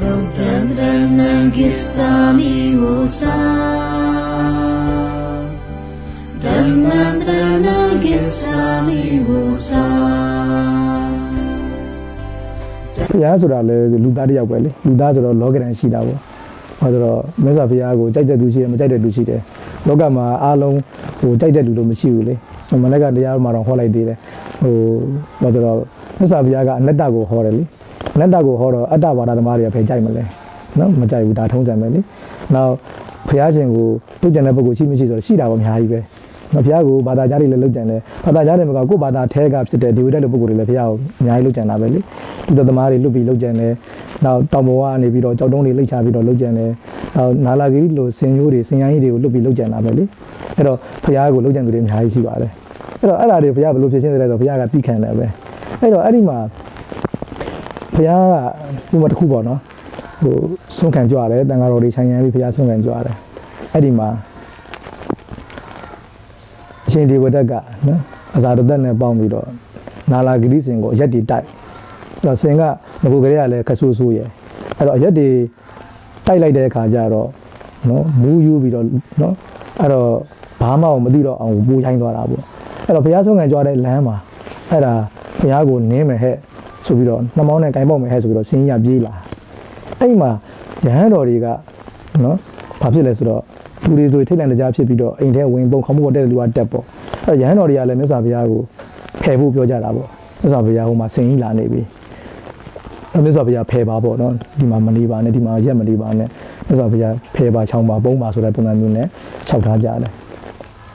Buddham Dhammam Gissami Vosa Dhammam Dhammam Gissami Vosa ဘုရားဆိုတာလည်းလူသားတစ်ယောက်ပဲလေလူသားဆိုတော့လောကရန်ရှိတာပေါ့ဟောဆိုတော့မြတ်စွာဘုရားကိုကြိုက်တဲ့သူရှိတယ်မကြိုက်တဲ့သူရှိတယ်လောကမှာအားလုံးဟိုကြိုက်တဲ့လူလို့မရှိဘူးလေမနေ့ကတရားမှာတော့ဟောလိုက်သေးတယ်ဟိုဟောဆိုတော့မြတ်စွာဘုရားကအနတ္တကိုဟောတယ်လေ အနတ္တကိုဟောတော့အတ္တဘာသာသမားတွေကဖယ်ကြိုက်မလဲနော်မကြိုက်ဘူးဒါထုံးစံပဲလေနောက်ဘုရားရှင်ကိုတုတ်ကြံတဲ့ပုဂ္ဂိုလ်ရှိမရှိဆိုတော့ရှိတာပေါ့အများကြီးပဲမဘုရားကိုဘာသာကြားတွေလည်းလုတ်ကြံတယ်ဘာသာကြားတွေမှာကိုယ်ဘာသာထဲကဖြစ်တဲ့ဒီဝိတ္တလူပုဂ္ဂိုလ်တွေလည်းဘုရားကိုအများကြီးလုတ်ကြံတာပဲလေဒီသမားတွေလွတ်ပြီးလုတ်ကြံတယ်နောက်တောင်ပေါ်ကနေပြီးတော့ကြောက်တုံးတွေလိတ်ချပြီးတော့လုတ်ကြံတယ်နောက်နာလာဂီလိုစင်မျိုးတွေစင်ရိုင်းကြီးတွေကိုလွတ်ပြီးလုတ်ကြံတာပဲလေအဲ့တော့ဘုရားကိုလုတ်ကြံသူတွေအများကြီးရှိပါတယ်အဲ့တော့အဲ့ဒါတွေဘုရားဘယ်လိုဖြစ်ရှင်းတယ်လဲဆိုတော့ဘုရားကသိခံတယ်ပဲအဲ့တော့အဲ့ဒီမှာ ဘုရားကဥပမာတစ်ခုပေါ့နော်ဟိုဆုံးခံကြရတယ်တန်ဃာတော်တွေဆိုင်ရန်ပြီးဘုရားဆုံးခံကြရတယ်အဲ့ဒီမှာအရှင်ဒီဝတက်ကနော်အဇာတသက်နဲ့ပေါင်းပြီးတော့နာလာဂရိစင်ကိုအရက်တီတိုက်အဲ့တော့စင်ကငကိုကလေးကလည်းခဆူဆူရယ်အဲ့တော့အရက်တီတိုက်လိုက်တဲ့အခါကျတော့နော်မူးယူပြီးတော့နော်အဲ့တော့ဘာမှမသိတော့အောင်ပူရိုင်းသွားတာပေါ့အဲ့တော့ဘုရားဆုံးခံကြွားတဲ့လမ်းမှာအဲ့ဒါဘုရားကိုနင်းမယ်ဟဲ့ ဆိုပြီးတော့နှမောင်းနဲ့ကင်ပေါက်မယ်ဟဲ့ဆိုပြီးတော့စင်းရပြေးလာအဲ့ဒီမှာရဟန်းတော်တွေကနော်ဘာဖြစ်လဲဆိုတော့သူတွေဆိုထိတ်လန့်တကြားဖြစ်ပြီးတော့အိမ်ထဲဝင်ပုံခေါင်းပေါ်တက်တဲ့လူကတက်ပေါ့အဲ့ရဟန်းတော်တွေကလည်းမြတ်စွာဘုရားကိုဖယ်ဖို့ပြောကြတာပေါ့မြတ်စွာဘုရားဟိုမှာစင်ကြီးလာနေပြီအဲ့မြတ်စွာဘုရားဖယ်ပါပေါ့နော်ဒီမှာမနေပါနဲ့ဒီမှာရက်မနေပါနဲ့မြတ်စွာဘုရားဖယ်ပါချောင်းပါပုံပါဆိုတဲ့ပုံစံမျိုးနဲ့ခြောက်ထားကြတယ်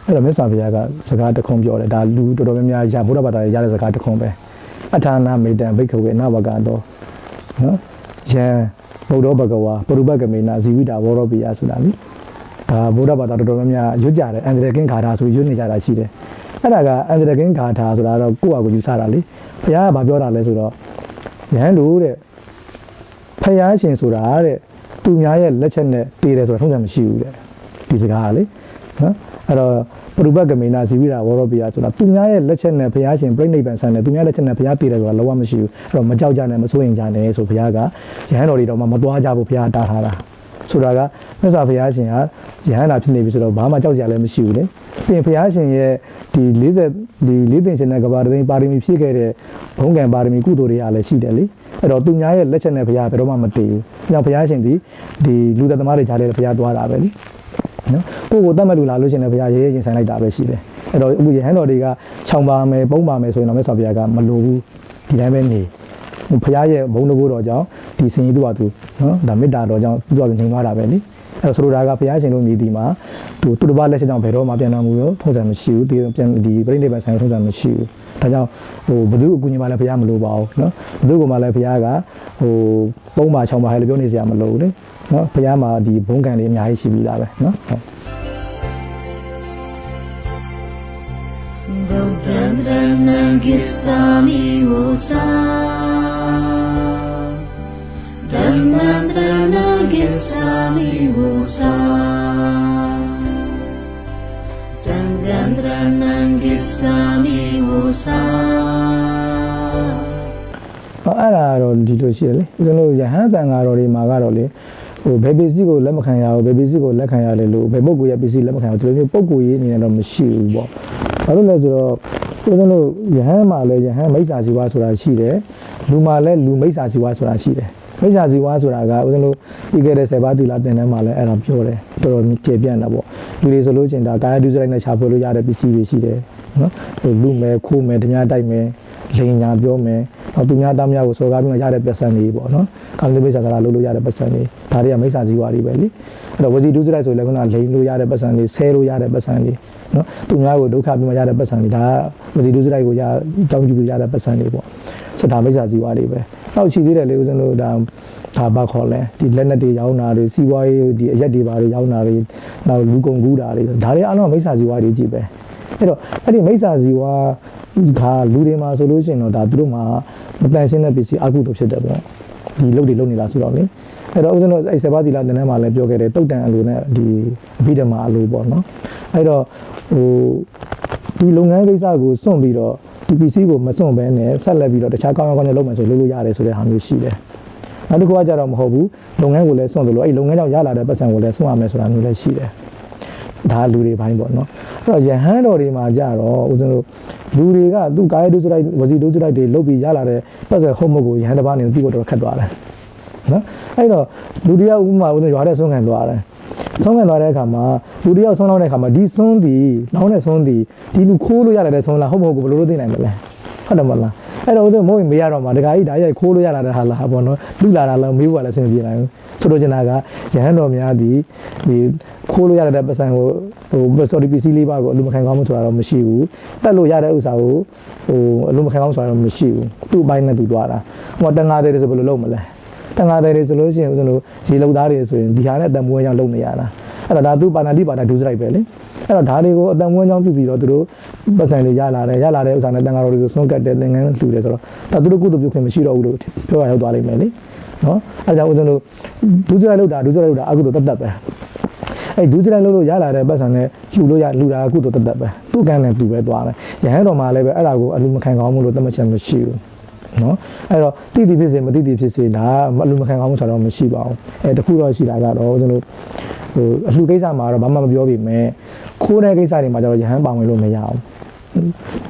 အဲ့တော့မြတ်စွာဘုရားကစကားတစ်ခုပြောတယ်ဒါလူတော်တော်များများရဘုရားဘာသာရရတဲ့စကားတစ်ခုပဲ အထာနာမေတ္တဘိက္ခဝေနဝကတော့နော်ယံဘုဒ္ဓဘဂဝါပရုပကမေနဇီဝိတာဝရောပိယဆိုတာနိဒါဗုဒ္ဓဘာသာတော်တော်များများရွတ်ကြတယ်အန္တရာယ်ကင်းခါထာဆိုရွတ်နေကြတာရှိတယ်အဲ့ဒါကအန္တရာယ်ကင်းခါထာဆိုတာတော့ကိုယ့်အကူယူဆတာလေဘုရားကဘာပြောတာလဲဆိုတော့ယဟန်တို့တဲ့ဖယားရှင်ဆိုတာတဲ့သူများရဲ့လက်ချက်နဲ့တည်တယ်ဆိုတာထုံးစံမရှိဘူးတဲ့ဒီစကားကလေနော် အဲ့တော့ပရုပကမေနာဇီဝိတာဝရောပိယဆိုတာသူများရဲ့လက်ချက်နဲ့ဘုရားရှင်ပြိဋိဘံဆန်တယ်သူများလက်ချက်နဲ့ဘုရားတည်တယ်ဆိုတာလုံးဝမရှိဘူးအဲ့တော့မကြောက်ကြနဲ့မစိုးရင်ကြနဲ့ဆိုဘုရားကယဟန်တော်တွေတော့မှမသွားကြဘူးဘုရားတားထားတာဆိုတာကမြတ်စွာဘုရားရှင်ကယဟန္တာဖြစ်နေပြီဆိုတော့ဘာမှကြောက်ကြရလည်းမရှိဘူးလေပြင်ဘုရားရှင်ရဲ့ဒီ40ဒီလေးပင်ရှင်တဲ့ကဘာတသိန်းပါရမီဖြည့်ခဲ့တဲ့ဘုံကံပါရမီကုသိုလ်တွေကလည်းရှိတယ်လေအဲ့တော့သူများရဲ့လက်ချက်နဲ့ဘုရားဘယ်တော့မှမတည်ဘူး။ကြောင့်ဘုရားရှင်ဒီဒီလူသက်သမားတွေကြားထဲဘုရားသွားတာပဲလေ နော်ကိုယ့်ကိုတတ်မဲ့လူလာလို့ရှင်လည်းဘုရားရေးရေးချင်းဆိုင်လိုက်တာပဲရှိတယ်အဲ့တော့အခုယဟန်တော်တွေကခြောင်ပါမယ်ပုံပါမယ်ဆိုရင်တော့မြတ်စွာဘုရားကမလိုဘူးဒီတိုင်းပဲနေဘုရားရဲ့ဘုံတကူတော်ကြောင့်ဒီစင်ကြီးသူ့ဟာသူနော်ဒါမေတ္တာတော်ကြောင့်သူ့ဟာသူငြိမ်သွားတာပဲလေ အဲ့ဆိုလိုတာကဘုရားရှင်တို့မြည်ဒီမှာသူသူတစ်ပါးလက်ချက်ကြောင့်ဘယ်တော့မှပြန်တော်မူရောထုံးစံမရှိဘူးဒီပြန်ဒီပြိဋိဘံဆိုင်ထုံးစံမရှိဘူးဒါကြောင့်ဟိုဘု து အကူညီမှလည်းဘုရားမလိုပါဘူးနော်ဘု து ကမှလည်းဘုရားကဟိုပုံပါချောင်းပါဟဲ့လို့ပြောနေစရာမလိုဘူးလေနော်ဘုရားမှာဒီဘုံကံလေးအများကြီးရှိပြီးသားပဲနော်ဟုတ် Buddham Dhammam Gissami Vosa Dhammam Dhammam Gissami Vosa Dhammam Dhammam Gissami Vosa ဟောအဲ့ဒါတော့ဒီလိုရှိရလေကျွန်တော်ရဟန်းတန်ဃာတော်တွေမှာကတော့လေဟိုဘယ်ပစ္စည်းကိုလက်မခံရဘူးဘယ်ပစ္စည်းကိုလက်ခံရတယ်လို့ဘယ်ပုဂ္ဂိုလ်ရဲ့ပစ္စည်းလက်မခံရဘူးဒီလိုမျိုးပုဂ္ဂိုလ်ရေးအနေနဲ့တော့မရှိဘူးပေါ့ဘာလို့လဲဆိုတော့ကျွန်တော်တို့ရဟန်းမှာလည်းရဟန်းမိစ္ဆာဇီဝဆိုတာရှိတယ်လူမှာလည်းလူမိစ္ဆာဇီဝဆိုတာရှိတယ် မိစ္ဆာဇီဝဆိုတာကဦးဇင်းတို့ပြီးခဲ့တဲ့ဆယ်ပါးသီလသင်တန်းမှာလည်းအဲ့ဒါပြောတယ်တော်တော်ကျေပြန့်တာပေါ့လူတွေဆိုလို့ချင်းဒါကာယဒုစရိုက်နဲ့ရှာဖွေလို့ရတဲ့ပစ္စည်းတွေရှိတယ်နော်ဟိုလူမယ်ခိုးမယ်ဓမြတိုက်မယ်လိန်ညာပြောမယ်နောက်သူများသားများကိုစော်ကားပြီးမှရတဲ့ပတ်စံတွေပေါ့နော်ကာမတိမိစ္ဆာကလာလုပ်လို့ရတဲ့ပတ်စံတွေဒါတွေကမိစ္ဆာဇီဝတွေပဲလေအဲ့တော့ဝစီဒုစရိုက်ဆိုလည်းခုနလိန်လို့ရတဲ့ပတ်စံတွေဆဲလို့ရတဲ့ပတ်စံတွေနော်သူများကိုဒုက္ခပြီးမှရတဲ့ပတ်စံတွေဒါကဝစီဒုစရိုက်ကိုရအကြောင်းပြုပြီးရတဲ့ပတ်စံတွေပေါ့ဆိုတော့ဒါမိစ္ဆာဇီဝတွေပဲ နောက်ရှိသေးတယ်လေဦးဇင်းတို့ဒါဒါဘာခေါ်လဲဒီလက်နက်တွေရောင်းတာတွေစီးပွားရေးဒီအရက်တွေပါတွေရောင်းတာတွေနောက်လူကုန်ကူးတာတွေဒါတွေအားလုံးမိစ္ဆာဇီဝတွေကြည့်ပဲအဲ့တော့အဲ့ဒီမိစ္ဆာဇီဝကလူတွေမှာဆိုလို့ရှိရင်တော့ဒါသူတို့မှာမတန်ရှင်းတဲ့ပစ္စည်းအကုသို့ဖြစ်တယ်ပေါ့ဒီလုတ်တွေလုတ်နေတာဆိုတော့လေအဲ့တော့ဦးဇင်းတို့အဲ့ဆေဘာတီလာတန်းထဲမှာလည်းပြောခဲ့တယ်တုတ်တန်အလိုနဲ့ဒီအဘိဓမ္မာအလိုပေါ့နော်အဲ့တော့ဟိုဒီလုပ်ငန်းကိစ္စကိုစွန့်ပြီးတော့ ဒီ PC ကိုမစွန့်ဘဲနဲ့ဆက်လက်ပြီးတော့တခြားကောင်းကောင်းကောင်းနဲ့လုပ်မယ်ဆိုလုပ်လို့ရတယ်ဆိုတဲ့ဟာမျိုးရှိတယ်နောက်တစ်ခုကကြတော့မဟုတ်ဘူးလုပ်ငန်းကိုလည်းစွန့်တယ်လို့အဲ့လုပ်ငန်းကြောင့်ရလာတဲ့ပတ်စံကိုလည်းစွန့်ရမယ်ဆိုတာမျိုးလည်းရှိတယ်ဒါလူတွေဘိုင်းပေါ့နော်အဲ့တော့ယဟန်တော်တွေမှာကြတော့ဦးဇင်းတို့လူတွေကသူ့ကာယဒုစရိုက်ဝစီဒုစရိုက်တွေလုပ်ပြီးရလာတဲ့ပတ်စံဟုတ်မဟုတ်ကိုယဟန်တစ်ပါးနေပြီးတော့ခတ်သွားတယ်နော်အဲ့တော့လူတယောက်ဥပမာဦးဇင်းရွာတဲ့ဆွမ်းခံသွားတယ် ဆုံးခံသွားတဲ့အခါမှာလူတယောက်ဆုံးလောက်တဲ့အခါမှာဒီဆုံးသည်လောင်းတဲ့ဆုံးသည်ဒီလူခိုးလို့ရလာတဲ့ဆုံးလားဟုတ်မဟုတ်ကိုဘယ်လိုလုပ်သိနိုင်မလဲဟုတ်တယ်မလားအဲ့တော့ဦးဇင်းမိုးရင်မေးရတော့မှာဒကာကြီးဒါရိုက်ခိုးလို့ရလာတဲ့ဟာလားပေါ့နော်လူလာတာလားမေးဖို့လည်းအဆင်မပြေနိုင်ဘူးဆိုလိုချင်တာကရဟန်းတော်များသည်ဒီခိုးလို့ရတဲ့ပတ်စံကိုဟို sorry PC လေးပါကိုအလူမခံကောင်းမှုဆိုတာတော့မရှိဘူးတက်လို့ရတဲ့ဥစ္စာကိုဟိုအလူမခံကောင်းဆိုတာတော့မရှိဘူးသူ့အပိုင်းနဲ့သူသွားတာဟိုတန်ငါတဲ့ဆိုဘယ်လိုလုပ်မလဲ တန်ငါတဲ့ဆိုလို့ရှိရင်ဦးဇင်းတို့ရေလုံသားတွေဆိုရင်ဒီဟာနဲ့အတံမွေးကြောင့်လုပ်နေရတာအဲ့တော့ဒါသူပါဏာတိပါဏာဒုစရိုက်ပဲလေအဲ့တော့ဒါတွေကိုအတံမွေးကြောင့်ပြုပြီးတော့သူတို့ပတ်စံတွေရလာတယ်ရလာတဲ့ဥစ္စာနဲ့တန်ငါတော်တွေကိုဆုံးကတ်တယ်သင်္ကန်းလှူတယ်ဆိုတော့ဒါသူတို့ကုသိုလ်ပြုခွင့်မရှိတော့ဘူးလို့ပြောရရောက်သွားလိမ့်မယ်လေနော်အဲ့ဒါကြောင့်ဦးဇင်းတို့ဒုစရိုက်လုပ်တာဒုစရိုက်လုပ်တာအကုသိုလ်တတ်တတ်ပဲအဲ့ဒုစရိုက်လုပ်လို့ရလာတဲ့ပတ်စံနဲ့လှူလို့ရလှူတာအကုသိုလ်တတ်တတ်ပဲသူ့ကံနဲ့သူပဲသွားတယ်ရဟန်းတော်မှာလည်းပဲအဲ့ဒါကိုအလူမခံကောင်းမှုလို့သတ်မှတ်ချက်မရှိဘူး နော်အဲ့တော့တိတိဖြစ်စေမတိတိဖြစ်စေဒါအလူမခံကောင်းမှုဆိုတော့မရှိပါဘူးအဲတခုတော့ရှိတာကတော့ဦးဇင်းတို့ဟိုအလှကိစ္စမှာတော့ဘာမှမပြောပြမယ်ခိုးတဲ့ကိစ္စတွေမှာကျတော့ရဟန်းပါဝင်လို့မရအောင်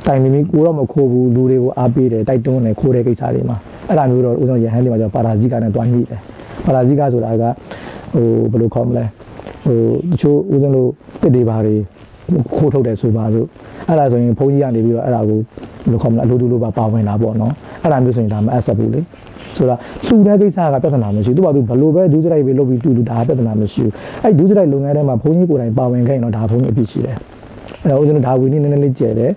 တိုင်မီမီကိုတော့မခိုးဘူးလူတွေကိုအားပေးတယ်တိုက်တွန်းတယ်ခိုးတဲ့ကိစ္စတွေမှာအဲ့ဒါမျိုးတော့ဦးဇင်းရဟန်းတွေမှာကျတော့ပါရာဇိကနဲ့တွားညှိတယ်ပါရာဇိကဆိုတာကဟိုဘယ်လိုခေါ်မလဲဟိုတချို့ဦးဇင်းတို့တစ်တွေပါတွေခိုးထုတ်တယ်ဆိုပါစို့အဲ့ဒါဆိုရင်ဘုန်းကြီးကနေပြီးတော့အဲ့ဒါကိုဘယ်လိုခေါ်မလဲအလိုတူလိုပါပါဝင်တာပေါ့နော် အဲ့ဒါမျိုးဆိုရင်ဒါမအပ်ဆက်ဘူးလေဆိုတာလှူတဲ့ကိစ္စကပြဿနာမရှိဘူးသူကသူဘလို့ပဲဒုစရိုက်ပဲလုပ်ပြီးတူတူဒါပြဿနာမရှိဘူးအဲ့ဒုစရိုက်လုပ်ငန်းထဲမှာဘုန်းကြီးကိုယ်တိုင်ပါဝင်ခဲ့ရင်တော့ဒါဘုန်းကြီးအဖြစ်ရှိတယ်အဲ့တော့ဦးဇင်းတို့ဒါဝီနည်းနည်းလေးကျဲတယ်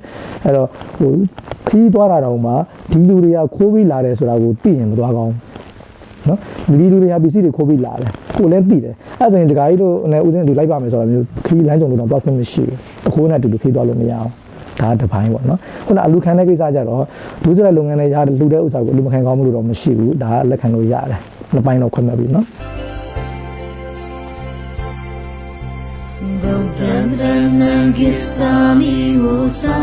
အဲ့တော့ဟိုခီးသွားတာတော့မှဒီလူတွေကခိုးပြီးလာတယ်ဆိုတာကိုသိရင်မသွားကောင်းနော်ဒီလူတွေဟာပစ္စည်းတွေခိုးပြီးလာတယ်ကိုလည်းသိတယ်အဲ့ဒါဆိုရင်ဒကာကြီးတို့နဲ့ဦးဇင်းတို့လိုက်ပါမယ်ဆိုတာမျိုးခီးလမ်းကြုံလို့တော့တော့ခွင့်မရှိဘူးအခိုးနဲ့အတူတူခီးသွားလို့မရအောင် ဒါတပိုင်းပေါ့နော်ခုနအလူခံတဲ့ကိစ္စကြတော့ဒုစရိုက်လုပ်ငန်းနဲ့ရလူတဲ့ဥစ္စာကိုအလူမခံကောင်းမှုလို့တော့မရှိဘူးဒါကလက်ခံလို့ရတယ်နှစ်ပိုင်းတော့ခွင့်မဲ့ပြီနော် Buddham Dhammam Gissami Usa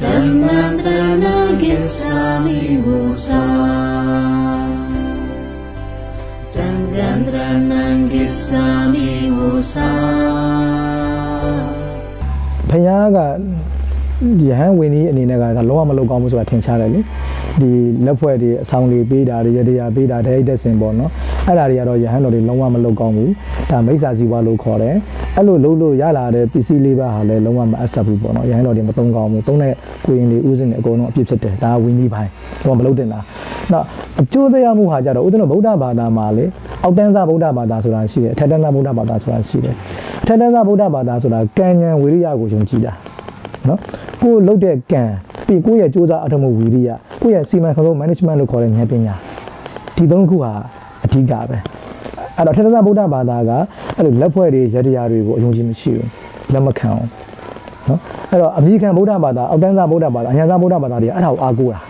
Dhammam Dhammam Gissami Usa Dhammam Dhammam Gissami Usa ဖယားကယဟန်ဝင်းကြီးအနေနဲ့ကဒါလုံးဝမလောက်ကောင်းဘူးဆိုတာထင်ရှားတယ်လေဒီလက်ဖွဲ့တွေအဆောင်တွေပေးတာတွေရတရားပေးတာဒိတ်တက်စင်ပေါ့နော်အဲ့ဒါတွေကတော့ယဟန်တော်တွေလုံးဝမလောက်ကောင်းဘူးဒါမိစ္ဆာစီဝါလို့ခေါ်တယ်အဲ့လိုလုံးလို့ရလာတဲ့ပစ္စည်းလေးပါဟာလည်းလုံးဝမအပ်ဆက်ဘူးပေါ့နော်ယဟန်တော်တွေမသုံးကောင်းဘူးသုံးတဲ့ကိုရင်တွေဥစဉ်တွေအကုန်လုံးအပြစ်ဖြစ်တယ်ဒါကဝင်းကြီးပိုင်းတော့မလုပ်တင်တာနောက်အကျိုးတရားမှုဟာကြတော့ဦးဇင်းတို့ဗုဒ္ဓဘာသာမှာလေအောက်တန်းစားဗုဒ္ဓဘာသာဆိုတာရှိတယ်အထက်တန်းစားဗုဒ္ဓဘာသာဆိုတာရှိတယ်အ ထက်တန်းစားဗုဒ္ဓဘာသာဆိုတာကံဉဏ်ဝိရိယကိုယုံကြည်တာနော်ကိုယ်လုတ်တဲ့ကံပြီးကိုယ့်ရဲ့စူးစမ်းအထောက်မှုဝီရိယကိုယ့်ရဲ့စီမံခန့်ခွဲ management လို့ခေါ်တဲ့ဉာဏ်ပညာဒီသုံးခုဟာအဓိကပဲအဲ့တော့ထေရသဗုဒ္ဓဘာသာကအဲ့လိုလက်ဖွဲ့တွေရတရားတွေကိုအယုံကြည်မရှိဘူးလက်မခံအောင်နော်အဲ့တော့အမိခံဗုဒ္ဓဘာသာအောက်တန်းသားဗုဒ္ဓဘာသာအညာသားဗုဒ္ဓဘာသာတွေအဲ့ဒါကိုအားကိုးတာ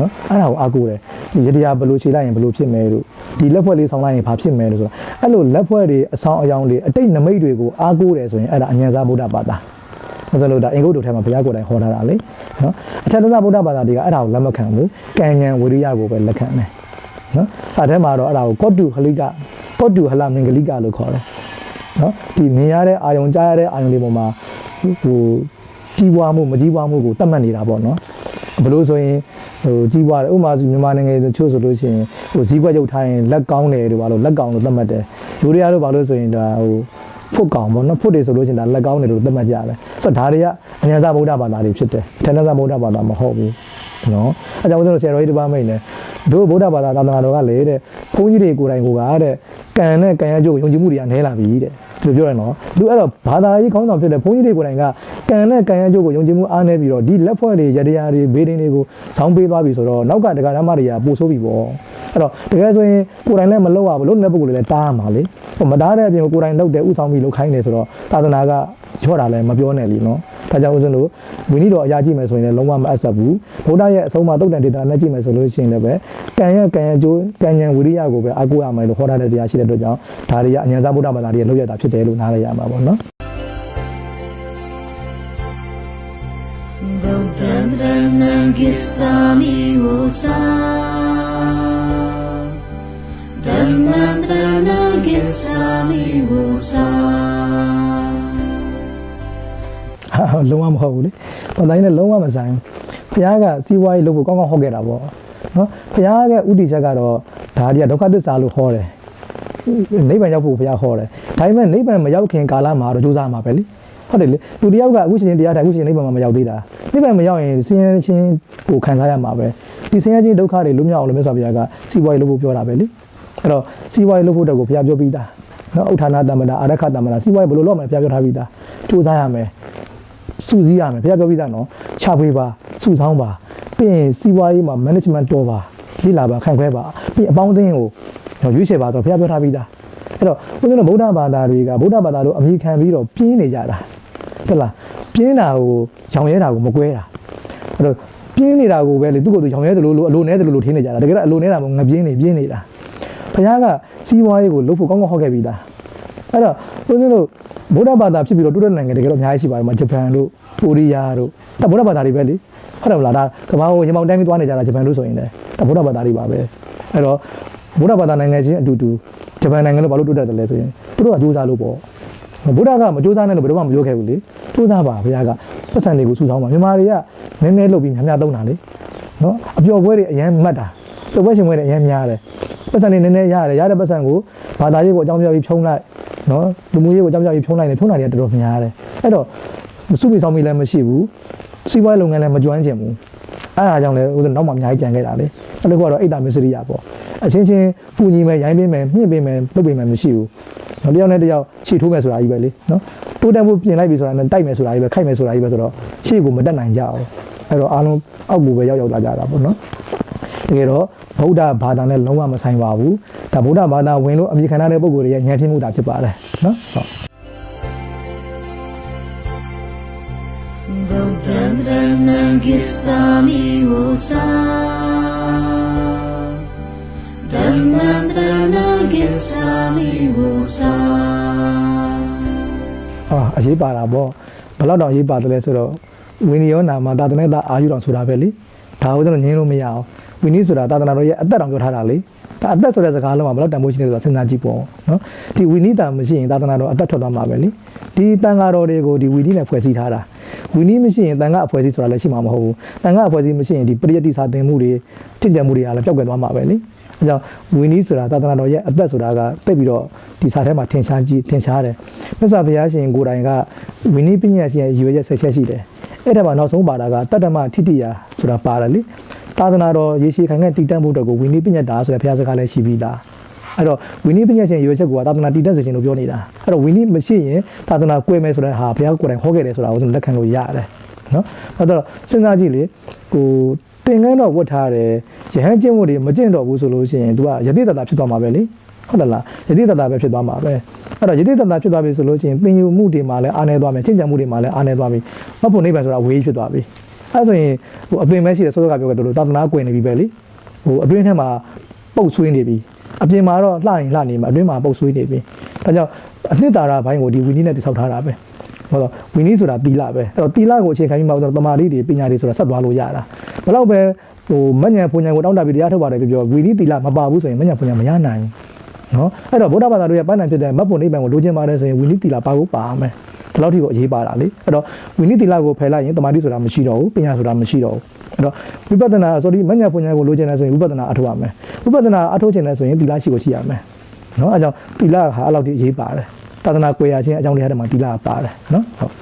နော်အဲ့ဒါကိုအားကိုးတယ်ဒီရတရားဘယ်လိုခြေလိုက်ရင်ဘယ်လိုဖြစ်မယ်လို့ဒီလက်ဖွဲ့လေးဆောင်းလိုက်ရင်ဘာဖြစ်မယ်လို့ဆိုတာအဲ့လိုလက်ဖွဲ့တွေအဆောင်အယောင်တွေအတိတ်နမိတ်တွေကိုအားကိုးတယ်ဆိုရင်အဲ့ဒါအညာသားဗုဒ္ဓဘာသာဒါဆိုလို့ဒါအင်္ဂုတ္တထဲမှာဘုရားကိုယ်တိုင်ဟောထားတာလေနော်အထက်တသဗုဒ္ဓဘာသာတွေကအဲ့ဒါကိုလက်မခံဘူးကံဉဏ်ဝိရိယကိုပဲလက်ခံတယ်နော်စာထဲမှာတော့အဲ့ဒါကိုကော့တုဟလိကကော့တုဟလမင်္ဂလိကလို့ခေါ်တယ်နော်ဒီမြင်ရတဲ့အာယုံကြားရတဲ့အာယုံလေးပေါ်မှာဟိုကြီးပွားမှုမကြီးပွားမှုကိုတတ်မှတ်နေတာပေါ့နော်ဘယ်လို့ဆိုရင် ဟိုကြီးပွားတယ်ဥပမာမြန်မာနိုင်ငံတချို့ဆိုလို့ရှိရင်ဟိုဈေးကွက်ရုပ်ထားရင်လက်ကောင်းတယ်တို့ဘာလို့လက်ကောင်းလို့သတ်မှတ်တယ်လူတွေကတော့ဘာလို့ဆိုရင်ဒါဟိုဖုတ်ကောင်ပေါ့နော်ဖုတ်တယ်ဆိုလို့ရှိရင်ဒါလက်ကောင်းတယ်လို့သတ်မှတ်ကြတယ်ဆိုတော့ဒါတွေကအញ្ញစာဗုဒ္ဓဘာသာတွေဖြစ်တယ်ထေနစာဗုဒ္ဓဘာသာမဟုတ်ဘူးနော်အဲကြောင့်ဦးဇင်းတို့ဆရာတော်ကြီးတစ်ပါးမိတ်နဲ့တို့ဗုဒ္ဓဘာသာသာသနာတော်ကလေတဲ့ ဘုန်းကြီးတွေကိုယ်တိုင်ကိုကတဲ့ကံနဲ့ကံရကျိုးကိုယုံကြည်မှုတွေကနည်းလာပြီတဲ့ဒီလိုပြောရနော်သူအဲ့တော့ဘာသာရေးခေါင်းဆောင်ဖြစ်တဲ့ဘုန်းကြီးတွေကိုယ်တိုင်ကကံနဲ့ကံရကျိုးကိုယုံကြည်မှုအားနည်းပြီးတော့ဒီလက်ဖွဲ့တွေရတရားတွေဘေးဒင်းတွေကိုဇောင်းပေးသွားပြီဆိုတော့နောက်ကဒကာဓမ္မတွေကပို့ဆိုးပြီပေါ့အဲ့တော့တကယ်ဆိုရင်ကိုယ်တိုင်လည်းမလုပ်ရဘူးလို့တဲ့ပုဂ္ဂိုလ်တွေလည်းတားရမှာလေဟိုမတားတဲ့အပြင်ကိုယ်တိုင်လုပ်တယ်ဥဆောင်ပြီးလုပ်ခိုင်းတယ်ဆိုတော့သာသနာကချော့တာလည်းမပြောနဲ့လीနော် ဒါကြောင့်ဦးဇင်းတို့ဝိနည်းတော်အရာကြည့်မယ်ဆိုရင်လည်းလုံးဝမအပ်ဆက်ဘူးဘုရားရဲ့အဆုံးအမတုတ်တန်ဒေတာနဲ့ကြည့်မယ်ဆိုလို့ရှိရင်လည်းပဲကံရဲ့ကံရဲ့ကျိုးကံဉဏ်ဝိရိယကိုပဲအကူရမယ်လို့ဟောထားတဲ့တရားရှိတဲ့အတွက်ကြောင့်ဒါတွေကအញ្ញသာဗုဒ္ဓဘာသာတွေရဲ့လောက်ရတာဖြစ်တယ်လို့နားလည်ရမှာပေါ့နော် Buddham Dhammam gissami usa Dhamman dhammam gissami usa ဟာ လုံးဝမဟုတ်ဘူးလေဘာတိုင်းနဲ့လုံးဝမဆိုင်ဘူးဘုရားကစီးပွားရေးလုပ်ဖို့ကောင်းကောင်းဟောခဲ့တာပေါ့နော်ဘုရားရဲ့ဥတီချက်ကတော့ဒါတွေကဒုက္ခသစ္စာလို့ဟောတယ်နိဗ္ဗာန်ရောက်ဖို့ဘုရားဟောတယ်ဒါပေမဲ့နိဗ္ဗာန်မရောက်ခင်ကာလမှာတော့ကြိုးစားမှာပဲလေဟုတ်တယ်လေသူတယောက်ကအခုချိန်တရားထိုင်အခုချိန်နိဗ္ဗာန်မှာမရောက်သေးတာနိဗ္ဗာန်မရောက်ရင်ဆင်းရဲခြင်းကိုခံစားရမှာပဲဒီဆင်းရဲခြင်းဒုက္ခတွေလွတ်မြောက်အောင်လို့မြတ်စွာဘုရားကစီးပွားရေးလုပ်ဖို့ပြောတာပဲလေအဲ့တော့စီးပွားရေးလုပ်ဖို့တော့ကိုဘုရားပြောပြီးသားနော်ဥထာဏတမ္မတာအာရခတမ္မတာစီးပွားရေးဘယ်လိုလုပ်မလဲဘုရားပြောထားပြီးသားကြိုးစားရမယ် စုစည်းရမယ်ဘုရားပြောပြီးသားနော်ချပွေးပါစုဆောင်းပါပြီးရင်စီးပွားရေးမှာ management တော်ပါလေ့လာပါခံခွဲပါပြီးရင်အပေါင်းအသင်းကိုရွေးချယ်ပါဆိုတော့ဘုရားပြောထားပြီးသားအဲ့တော့ဘုရားတို့ဗုဒ္ဓဘာသာတွေကဗုဒ္ဓဘာသာတို့အမိခံပြီးတော့ပြင်းနေကြတာဟုတ်လားပြင်းတာကိုရောင်ရဲတာကိုမကွဲတာအဲ့တော့ပြင်းနေတာကိုပဲလေသူ့ကိုယ်သူရောင်ရဲတယ်လို့အလိုနဲတယ်လို့ထင်းနေကြတာတကယ်တော့အလိုနဲတာမဟုတ်ငပြင်းနေပြင်းနေတာဘုရားကစီးပွားရေးကိုလုပ်ဖို့ကောင်းကောင်းဟောခဲ့ပြီးသား အဲ့တော့ဦးဇင်းတို့ဗုဒ္ဓဘာသာဖြစ်ပြီးတော့တူတဲ့နိုင်ငံတကယ်တော့အများကြီးရှိပါတယ်မှာဂျပန်တို့ကိုရီးယားတို့ဒါဗုဒ္ဓဘာသာတွေပဲလေဟုတ်တယ်မလားဒါကမ္ဘာကိုရင်ပေါင်တိုင်းပြီးသွားနေကြတာဂျပန်တို့ဆိုရင်လည်းဒါဗုဒ္ဓဘာသာတွေပါပဲအဲ့တော့ဗုဒ္ဓဘာသာနိုင်ငံချင်းအတူတူဂျပန်နိုင်ငံတို့ဘာလို့တူတတ်တယ်လဲဆိုရင်သူတို့ကကြိုးစားလို့ပေါ့ဗုဒ္ဓကမကြိုးစားနဲ့လို့ဘယ်တော့မှမပြောခဲ့ဘူးလေကြိုးစားပါဘုရားကပတ်စံတွေကိုစုဆောင်းပါမြန်မာတွေကနည်းနည်းလုပ်ပြီးများများသုံးတာလေနော်အပျော်ပွဲတွေအရင်မှတ်တာ ပျော်ပွဲရှင်ပွဲတွေအရင်များတယ်ပတ်စံတွေနည်းနည်းရတယ်ရတဲ့ပတ်စံကိုဘာသာရေးကိုအကြောင်းပြပြီးဖြုံးလိုက်နော်လူမှုရေးကိုအကြောင်းပြပြီးဖြုံးလိုက်နေဖြုံးတာတွေကတော်တော်များတယ်အဲ့တော့မစုမိဆောင်မိလည်းမရှိဘူးစီးပွားရေးလုပ်ငန်းလည်းမကျွမ်းကျင်ဘူးအဲ့ဒါကြောင့်လည်းဥစဉ်နောက်မှအများကြီးကြံခဲ့တာလေအဲ့ဒါကတော့အိတ်တာမစ္စရိယပေါ့အချင်းချင်းပူညီမယ်ရိုင်းပေးမယ်မြင့်ပေးမယ်လုပ်ပေးမယ်မရှိဘူးနော်တယောက်နဲ့တယောက်ခြေထိုးမယ်ဆိုတာကြီးပဲလေနော်တိုးတက်ဖို့ပြင်လိုက်ပြီဆိုတာနဲ့တိုက်မယ်ဆိုတာကြီးပဲခိုက်မယ်ဆိုတာကြီးပဲဆိုတော့ခြေကိုမတက်နိုင်ကြဘူးအဲ့တော့အားလုံးအောက်ကိုပဲရောက်ရောက်လာကြတာပေါ့နော် တကယ်တော့ဗုဒ္ဓဘာသာနဲ့လုံးဝမဆိုင်ပါဘူးဒါဗုဒ္ဓဘာသာဝင်လို့အမြင်ခံရတဲ့ပုံကိုယ်တွေရဲ့ဉာဏ်ဖြစ်မှုတာဖြစ်ပါတယ်နော်ဟုတ် Buddham dhammam gissami usa Dhamman dhammam gissami usa အာအရေးပါတာပေါ့ဘယ်တော့တော့အရေးပါတယ်လဲဆိုတော့ဝိနည်းရောနာမှာသာသနာ့တာအာယူတော်ဆိုတာပဲလေ ဒါကိုကျွန်တော်ငင်းလို့မရအောင်ဝိနည်းဆိုတာသာသနာတော်ရဲ့အသက်တောင်ပြောထားတာလေဒါအသက်ဆိုတဲ့စကားလုံးကဘယ်တော့တန်ဖိုးရှိနေလဲဆိုတာစဉ်းစားကြည့်ပေါ့နော်ဒီဝိနည်းတာမရှိရင်သာသနာတော်အသက်ထွက်သွားမှာပဲလေဒီတန်ဃာတော်တွေကိုဒီဝိနည်းနဲ့ဖွဲ့စည်းထားတာဝိနည်းမရှိရင်တန်ဃာအဖွဲ့အစည်းဆိုတာလည်းရှိမှာမဟုတ်ဘူးတန်ဃာအဖွဲ့အစည်းမရှိရင်ဒီပရိယတ္တိစာသင်မှုတွေတင့်ကြံမှုတွေကလည်းပျောက်ကွယ်သွားမှာပဲလေအဲကြောင့်ဝိနည်းဆိုတာသာသနာတော်ရဲ့အသက်ဆိုတာကတိတ်ပြီးတော့ဒီစာထဲမှာထင်ရှားကြည့်ထင်ရှားတယ်မြတ်စွာဘုရားရှင်ကိုယ်တိုင်ကဝိနည်းပညာရှင်ရဲ့ရည်ရွယ်ချက်ဆက်ချက်ရှိတယ် အဲ့ဒါမှနောက်ဆုံးပါတာကတတ္တမထိတိယဆိုတာပါတယ်လေသာသနာတော်ရေရှည်ခိုင်ခံ့တည်တံ့ဖို့အတွက်ကိုဝိနည်းပညာတာဆိုတဲ့ဘုရားစကားလည်းရှိပြီးသားအဲ့တော့ဝိနည်းပညာရှင်ရည်ရွယ်ချက်ကသာသနာတည်တံ့စေခြင်းလို့ပြောနေတာအဲ့တော့ဝိနည်းမရှိရင်သာသနာကွယ်မယ်ဆိုတဲ့ဟာဘုရားကိုယ်တိုင်ဟောခဲ့တယ်ဆိုတာကိုကျွန်တော်လက်ခံလို့ရတယ်နော်အဲ့တော့စဉ်းစားကြည့်လေကိုတင်ကန်းတော့ဝတ်ထားတယ်ရဟန်းကျင့်ဝတ်တွေမကျင့်တော့ဘူးဆိုလို့ရှိရင် तू ကယတိတတဖြစ်သွားမှာပဲလေ ဟုတ်တယ်လားယတိတတပဲဖြစ်သွားမှာပဲအဲ့တော့ယတိတတဖြစ်သွားပြီဆိုလို့ရှိရင်သင်ယူမှုတွေမှာလည်းအားနေသွားမယ်ကျင့်ကြံမှုတွေမှာလည်းအားနေသွားပြီမဖို့နိဗ္ဗာန်ဆိုတာဝေးဖြစ်သွားပြီအဲ့ဆိုရင်ဟိုအပင်ပဲရှိတယ်စောစောကပြောခဲ့တယ်လို့သာသနာကွယ်နေပြီပဲလေဟိုအတွင်းထဲမှာပုတ်ဆွေးနေပြီအပြင်မှာတော့လှရင်လှနေမှာအတွင်းမှာပုတ်ဆွေးနေပြီဒါကြောင့်အနှစ်သာရဘိုင်းကိုဒီဝီနည်းနဲ့တိဆောက်ထားတာပဲဟုတ်တော့ဝီနည်းဆိုတာတီလာပဲအဲ့တော့တီလာကိုအခြေခံပြီးမှတော့တမာတိတွေပညာတွေဆိုတာဆက်သွားလို့ရတာဘယ်တော့ပဲဟိုမညံဖုန်ညံကိုတောင်းတပြီးတရားထုတ်ပါတယ်ပြောပြောဝီနည်းတီလာမပါဘူးဆိုရင်မညံဖုန်ညံမရနိုင်ဘူး နော်အဲ့တော့ဗုဒ္ဓဘာသာတို့ရဲ့ပန်းနိုင်ဖြစ်တဲ့မတ်ဖို့နိဗ္ဗာန်ကိုလိုချင်ပါတယ်ဆိုရင်ဝီနည်းတီလာပါဖို့ပါမယ်ဒီလောက်ထိကိုအရေးပါတာလေအဲ့တော့ဝီနည်းတီလာကိုဖယ်လိုက်ရင်တမာတိဆိုတာမရှိတော့ဘူးပညာဆိုတာမရှိတော့ဘူးအဲ့တော့ဝိပဿနာ sorry မညံဖုန်ညံကိုလိုချင်တယ်ဆိုရင်ဝိပဿနာအထောက်ရမယ်ဝိပဿနာအထောက်ချင်တယ်ဆိုရင်တီလာရှိကိုရှိရမယ်နော်အဲကြောင့်တီလာဟာအဲ့လောက်ထိအရေးပါတယ်သာသနာကွယ်ရခြင်းအကြောင်းတရားတွေမှာတီလာပါတယ်နော်ဟုတ်